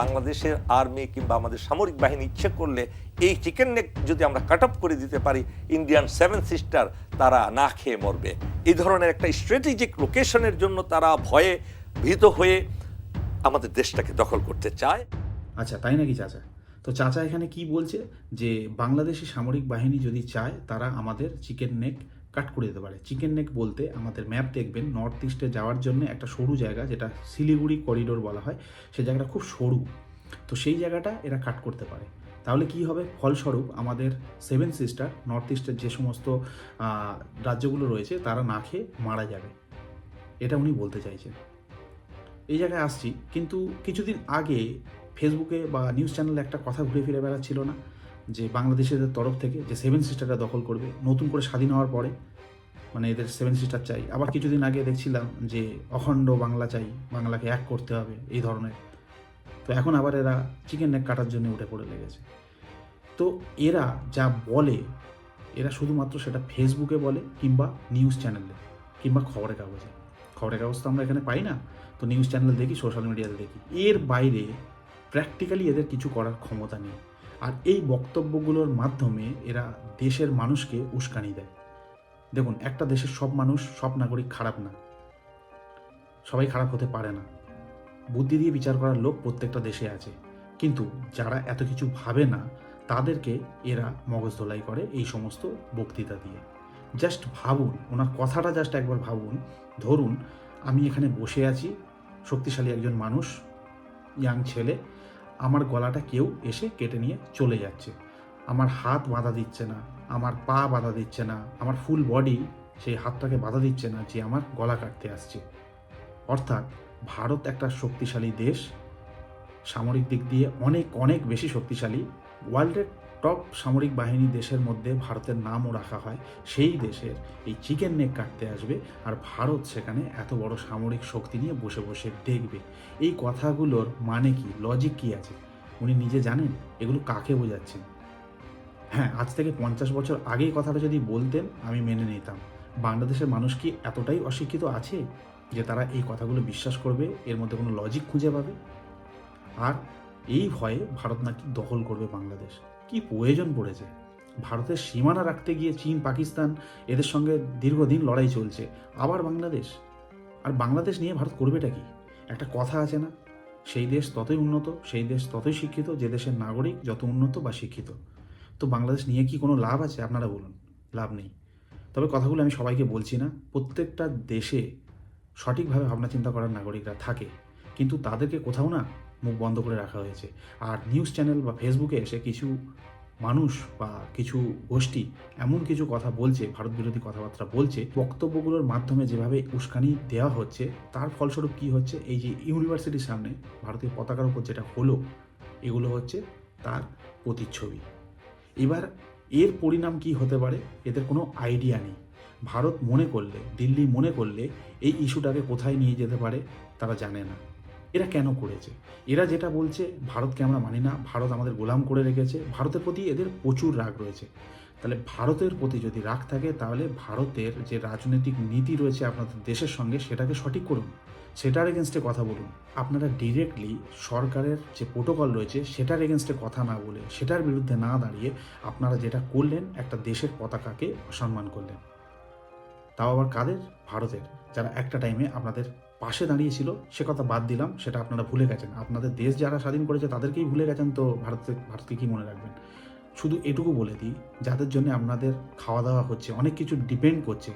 বাংলাদেশের আর্মি কিংবা আমাদের সামরিক বাহিনী ইচ্ছে করলে এই চিকেন নেক যদি আমরা কাট অফ করে দিতে পারি ইন্ডিয়ান সেভেন সিস্টার তারা না খেয়ে মরবে। এই ধরনের একটা স্ট্র্যাটেজিক লোকেশনের জন্য তারা ভয়ে ভীত হয়ে আমাদের দেশটাকে দখল করতে চায়। আচ্ছা তাই নাকি চাচা? তো চাচা এখানে কি বলছে? যে বাংলাদেশি সামরিক বাহিনী যদি চায়, তারা আমাদের চিকেন নেক কাট করে দিতে পারে। চিকেন নেক বলতে আমাদের ম্যাপ দেখবেন নর্থ ইস্টে যাওয়ার জন্য একটা সরু জায়গা যেটা শিলিগুড়ি করিডোর বলা হয় সেই জায়গাটা খুব সরু। তো সেই জায়গাটা এরা কাট করতে পারে। তাহলে কি হবে? ফলস্বরূপ আমাদের সেভেন সিস্টার নর্থ ইস্টের যে সমস্ত রাজ্যগুলো রয়েছে, তারা না খেয়ে মারা যাবে। এটা উনি বলতে চাইছেন। এই জায়গায় আসছি, কিন্তু কিছুদিন আগে ফেসবুকে বা নিউজ চ্যানেলে একটা কথা ঘুরে ফিরে বেড়াচ্ছিল না। যে বাংলাদেশের তরফ থেকে যে সেভেন সিস্টারটা দখল করবে, নতুন করে স্বাধীন হওয়ার পরে মানে এদের সেভেন সিস্টার চাই। আবার কিছুদিন আগে দেখছিলাম যে অখণ্ড বাংলা চাই, বাংলাকে এক করতে হবে, এই ধরনের। তো এখন আবার এরা চিকেন নেক কাটার জন্য উঠে পড়ে লেগেছে। তো এরা যা বলে, এরা শুধুমাত্র সেটা ফেসবুকে বলে কিংবা নিউজ চ্যানেলে কিংবা খবরের কাগজে। খবরের কাগজ তো আমরা এখানে পাই না, তো নিউজ চ্যানেল দেখি সোশ্যাল মিডিয়াতে দেখি। এর বাইরে প্র্যাকটিক্যালি এদের কিছু করার ক্ষমতা নেই। আর এই বক্তব্যগুলোর মাধ্যমে এরা দেশের মানুষকে উস্কানি দেয়। দেখুন, একটা দেশের সব মানুষ, সব নাগরিক খারাপ না। সবাই খারাপ হতে পারে না। বুদ্ধি দিয়ে বিচার করার লোক প্রত্যেকটা দেশে আছে। কিন্তু যারা এত কিছু ভাবে না, তাদেরকে এরা মগজ ধোলাই করে এই সমস্ত বক্তৃতা দিয়ে। জাস্ট ভাবুন, ওনার কথাটা জাস্ট একবার ভাবুন। ধরুন, আমি এখানে বসে আছি, শক্তিশালী একজন মানুষ ইয়াং ছেলে আমার গলাটা কেউ এসে কেটে নিয়ে চলে যাচ্ছে। আমার হাত বাধা দিচ্ছে না, আমার পা বাধা দিচ্ছে না, আমার ফুল বডি সেই হাতটাকে বাধা দিচ্ছে না যে আমার গলা কাটতে আসছে। অর্থাৎ ভারত একটা শক্তিশালী দেশ, সামরিক দিক দিয়ে অনেক অনেক বেশি শক্তিশালী। ওয়ার্ল্ডের টপ সামরিক বাহিনী দেশের মধ্যে ভারতের নামও রাখা হয়, সেই দেশের এই চিকেন নেক কাটতে আসবে আর ভারত সেখানে এত বড় সামরিক শক্তি নিয়ে বসে বসে দেখবে। এই কথাগুলোর মানে কি? লজিক কি আছে? উনি নিজে জানেন? এগুলো কাকে বোঝাচ্ছেন? হ্যাঁ আজ থেকে পঞ্চাশ বছর আগেই কথাটা যদি বলতেন, আমি মেনে নিতাম। বাংলাদেশের মানুষ কি এতটাই অশিক্ষিত আছে যে তারা এই কথাগুলো বিশ্বাস করবে, এর মধ্যে কোনো লজিক খুঁজে পাবে? আর এই ভয়ে ভারত নাকি দখল করবে বাংলাদেশ। কি প্রয়োজন পড়েছে? ভারতের সীমানা রাখতে গিয়ে চীন, পাকিস্তান এদের সঙ্গে দীর্ঘদিন লড়াই চলছে। আবার বাংলাদেশ? আর বাংলাদেশ নিয়ে ভারত করবেটা কি? একটা কথা আছে না, সেই দেশ ততই উন্নত, সেই দেশ ততই শিক্ষিত, যে দেশের নাগরিক যত উন্নত বা শিক্ষিত। তো বাংলাদেশ নিয়ে কি কোনো লাভ আছে? আপনারা বলুন, লাভ নেই। তবে কথাগুলো আমি সবাইকে বলছি না, প্রত্যেকটা দেশে সঠিকভাবে ভাবনা চিন্তা করার নাগরিকরা থাকে। কিন্তু তাদেরকে কোথাও না মুখ বন্ধ করে রাখা হয়েছে। আর নিউজ চ্যানেল বা ফেসবুকে এসে কিছু মানুষ বা কিছু গোষ্ঠী এমন কিছু কথা বলছে, ভারত বিরোধী কথাবার্তা বলছে, বক্তব্যগুলোর মাধ্যমে যেভাবে উস্কানি দেওয়া হচ্ছে, তার ফলস্বরূপ কি হচ্ছে? এই যে ইউনিভার্সিটির সামনে ভারতীয় পতাকার উপর যেটা হলো, এগুলো হচ্ছে তার প্রতিচ্ছবি। এবার এর পরিণাম কি হতে পারে? এদের কোনো আইডিয়া নেই। ভারত মনে করলে, দিল্লি মনে করলে এই ইস্যুটাকে কোথায় নিয়ে যেতে পারে, তারা জানে না। এরা কেন করেছে? এরা যেটা বলছে, ভারতকে আমরা মানি না, ভারত আমাদের গোলাম করে রেখেছে, ভারতের প্রতি এদের প্রচুর রাগ রয়েছে। তাহলে ভারতের প্রতি যদি রাগ থাকে, তাহলে ভারতের যে রাজনৈতিক নীতি রয়েছে আপনাদের দেশের সঙ্গে, সেটাকে সঠিক করুন। সেটার এগেনস্টে কথা বলুন। আপনারা ডিরেক্টলি সরকারের যে প্রোটোকল রয়েছে, সেটার এগেনস্টে কথা না বলে, সেটার বিরুদ্ধে না দাঁড়িয়ে আপনারা যেটা করলেন, একটা দেশের পতাকাকে অসম্মান করলেন। তাও আবার কাদের? ভারতের। যারা একটা টাইমে আপনাদের পাশে দাঁড়িয়েছিল, সে কথা বাদ দিলাম, সেটা আপনারা ভুলে গেছেন। আপনাদের দেশ যারা স্বাধীন করেছে তাদেরকেই ভুলে গেছেন তো ভারতে, ভারতকে কী মনে রাখবেন? শুধু এটুকু বলে দিই, যাদের জন্য আপনাদের খাওয়া দাওয়া হচ্ছে, অনেক কিছু ডিপেন্ড করছে,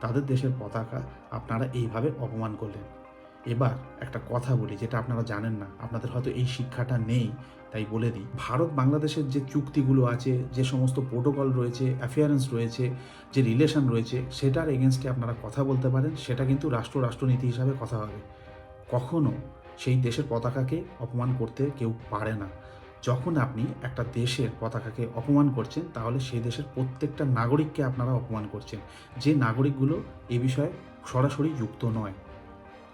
তাদের দেশের পতাকা আপনারা এইভাবে অপমান করলেন। এবার একটা কথা বলি যেটা আপনারা জানেন না, আপনাদের হয়তো এই শিক্ষাটা নেই, তাই বলে দিই। ভারত বাংলাদেশের যে চুক্তিগুলো আছে, যে সমস্ত প্রোটোকল রয়েছে অ্যাফেয়ারেন্স রয়েছে, যে রিলেশন রয়েছে, সেটার এগেনস্টে আপনারা কথা বলতে পারেন, সেটা কিন্তু রাষ্ট্র রাষ্ট্রনীতি হিসাবে কথা হবে। কখনো সেই দেশের পতাকাকে অপমান করতে কেউ পারে না। যখন আপনি একটা দেশের পতাকাকে অপমান করছেন, তাহলে সেই দেশের প্রত্যেকটা নাগরিককে আপনারা অপমান করছেন। যে নাগরিকগুলো এ বিষয়ে সরাসরি যুক্ত নয়।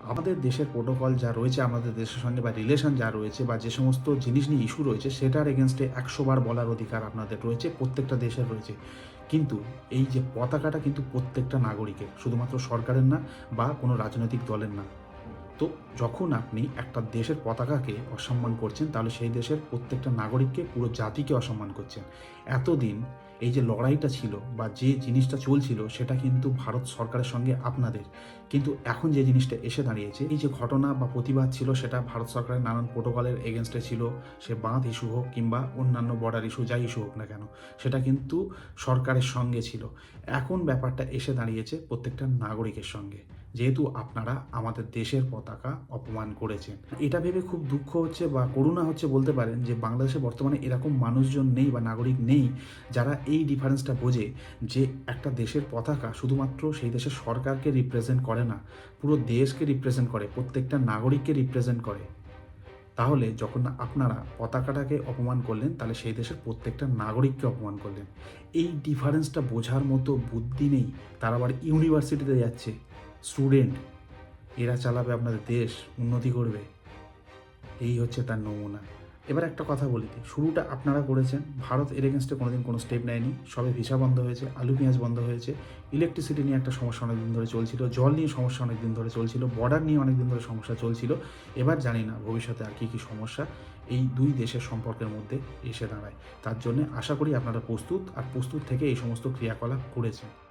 আমাদের দেশের প্রোটোকল যা রয়েছে, আমাদের দেশের সঙ্গে বা রিলেশন যা রয়েছে বা যে সমস্ত জিনিস নিয়ে ইস্যু রয়েছে, সেটার এগেনস্টে একশো বার বলার অধিকার আপনাদের রয়েছে, প্রত্যেকটা দেশের রয়েছে। কিন্তু এই যে পতাকাটা কিন্তু প্রত্যেকটা নাগরিকের, শুধুমাত্র সরকারের না বা কোনো রাজনৈতিক দলের না। তো যখন আপনি একটা দেশের পতাকাকে অসম্মান করছেন, তাহলে সেই দেশের প্রত্যেকটা নাগরিককে, পুরো জাতিকে অসম্মান করছেন। এতদিন এই যে লড়াইটা ছিল বা যে জিনিসটা চলছিল সেটা কিন্তু ভারত সরকারের সঙ্গে আপনাদের। কিন্তু এখন যে জিনিসটা এসে দাঁড়িয়েছে, এই যে ঘটনা বা প্রতিবাদ ছিল সেটা ভারত সরকারের নানান প্রোটোকলের এগেনস্টে ছিল। সে বাঁধ ইস্যু হোক কিংবা অন্যান্য বর্ডার ইস্যু যাই ইস্যু হোক না কেন, সেটা কিন্তু সরকারের সঙ্গে ছিল। এখন ব্যাপারটা এসে দাঁড়িয়েছে প্রত্যেকটা নাগরিকের সঙ্গে। যেহেতু আপনারা আমাদের দেশের পতাকা অপমান করেছেন। এটা ভেবে খুব দুঃখ হচ্ছে বা করুণা হচ্ছে বলতে পারেন যে বাংলাদেশে বর্তমানে এরকম মানুষজন নেই বা নাগরিক নেই যারা এই ডিফারেন্সটা বোঝে যে একটা দেশের পতাকা শুধুমাত্র সেই দেশের সরকারকে রিপ্রেজেন্ট করে না, পুরো দেশকে রিপ্রেজেন্ট করে, প্রত্যেকটা নাগরিককে রিপ্রেজেন্ট করে। তাহলে যখন আপনারা পতাকাটাকে অপমান করলেন, তাহলে সেই দেশের প্রত্যেকটা নাগরিককে অপমান করলেন। এই ডিফারেন্সটা বোঝার মতো বুদ্ধি নেই, তারা আবার ইউনিভার্সিটিতে যাচ্ছে। স্টুডেন্ট, এরা চালাবে আপনাদের দেশ, উন্নতি করবে। এই হচ্ছে তার নমুনা। এবার একটা কথা বলি শুরুটা আপনারা করেছেন। ভারত এর এগেনস্টে কোনোদিন কোনো স্টেপ নেয়নি। সবে ভিসা বন্ধ হয়েছে, আলু পেঁয়াজ বন্ধ হয়েছে। ইলেকট্রিসিটি নিয়ে একটা সমস্যা অনেকদিন ধরে চলছিল, জল নিয়ে সমস্যা অনেকদিন ধরে চলছিল বর্ডার নিয়ে অনেকদিন ধরে সমস্যা চলছিল। এবার জানি না ভবিষ্যতে আর কী কী সমস্যা। এই দুই দেশের সম্পর্কের মধ্যে এসে দাঁড়ায়। তার জন্য আশা করি আপনারা প্রস্তুত, আর প্রস্তুত থেকে এই সমস্ত ক্রিয়াকলাপ করেছেন।